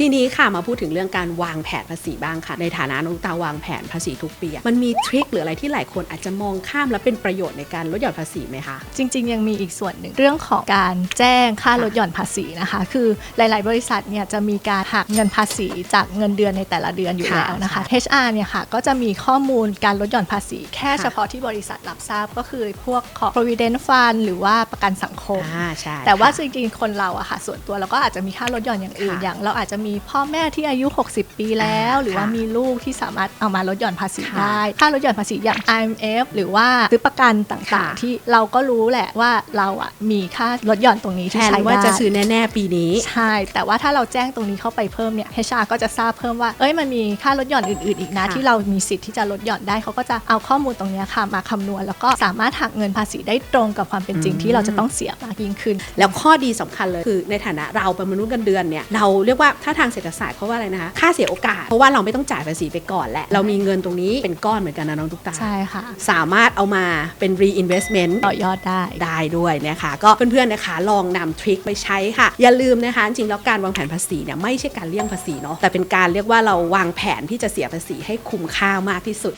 ทีนี้ค่ะมาพูดถึงเรื่องการวางแผนภาษีบ้างค่ะ ในฐานะน้องตาวางแผนภาษีทุกปีอะมันมีทริคหรืออะไรที่หลายคนอาจจะมองข้ามและเป็นประโยชน์ในการลดหย่อนภาษีไหมคะ จริง ๆ ยังมีอีกส่วนหนึ่งเรื่องของการแจ้งค่าลดหย่อนภาษีนะคะ คือหลาย ๆ บริษัทเนี่ยจะมีการหักเงินภาษีจากเงินเดือนในแต่ละเดือนอยู่ค่ะแล้วนะคะ HR เนี่ยค่ะก็จะมีข้อมูลการลดหย่อนภาษี แค่ค่ะเฉพาะที่บริษัทรับทราบก็คือพวกของ provident fund หรือว่าประกันสังคมอ่าใช่แต่ว่าจค่ะริงๆคนเราอะค่ะส่วนตัวเราก็อาจจะมีค่าลดหย่อนอย่างอื่นค่ะอย่าง เราอาจจะมีพ่อแม่ที่อายุ 60 ปีแล้วอ่าหรือว่าค่ะมีลูกที่สามารถเอามาลดหย่อนภาษีค่ะได้ ค่าลดหย่อนภาษีอย่าง IMF หรือว่าซื้อประกันต่างค่ะๆที่เราก็รู้แหละว่าเราอะมีค่าลดหย่อนตรงนี้แทที่นใช้ว่าได้จะซื้อแน่ ๆ ปีนี้ ใช่ แต่ว่าถ้าเราแจ้งตรงนี้เข้าไปเพิ่มเนี่ย HR ก็จะทราบเพิ่มว่า เอ้ย มันมีค่าลดหย่อนอื่น ๆ อีกนะค่ะที่เรามีสิทธิ์ที่จะลดหย่อนได้ เขาก็จะเอาข้อมูลตรงเนี้ยค่ะมาคำนวณ แล้วก็สามารถหักเงินภาษีได้ตรงกับความเป็นจริงอืมที่เราจะต้องเสียมากยิ่งขึ้น แล้วข้อดีสำคัญเลยคือในฐานะเราเป็นมนุษย์เงินเดือนเนี่ย เราเรียกว่าถ้าทางเศรษฐศาสตร์เขาว่าอะไรนะคะค่าเสียโอกาส เพราะว่าเราไม่ต้องจ่ายภาษีไปก่อนแหละเรามีเงินตรงนี้เป็นก้อนเหมือนกันนะน้องตุ๊กตาใช่ค่ะ สามารถเอามาเป็น reinvestment ต่อยอดได้ได้ด้วยนะคะก็เพื่อนๆนะคะลองนำทริคไปใช้ค่ะ อย่าลืมนะคะจริงๆแล้วการวางแผนภาษีเนี่ยไม่ใช่การเลี่ยงภาษีเนาะแต่เป็นการเรียกว่าเราวางแผนที่จะเสียภาษีให้คุ้มค่ามากที่สุด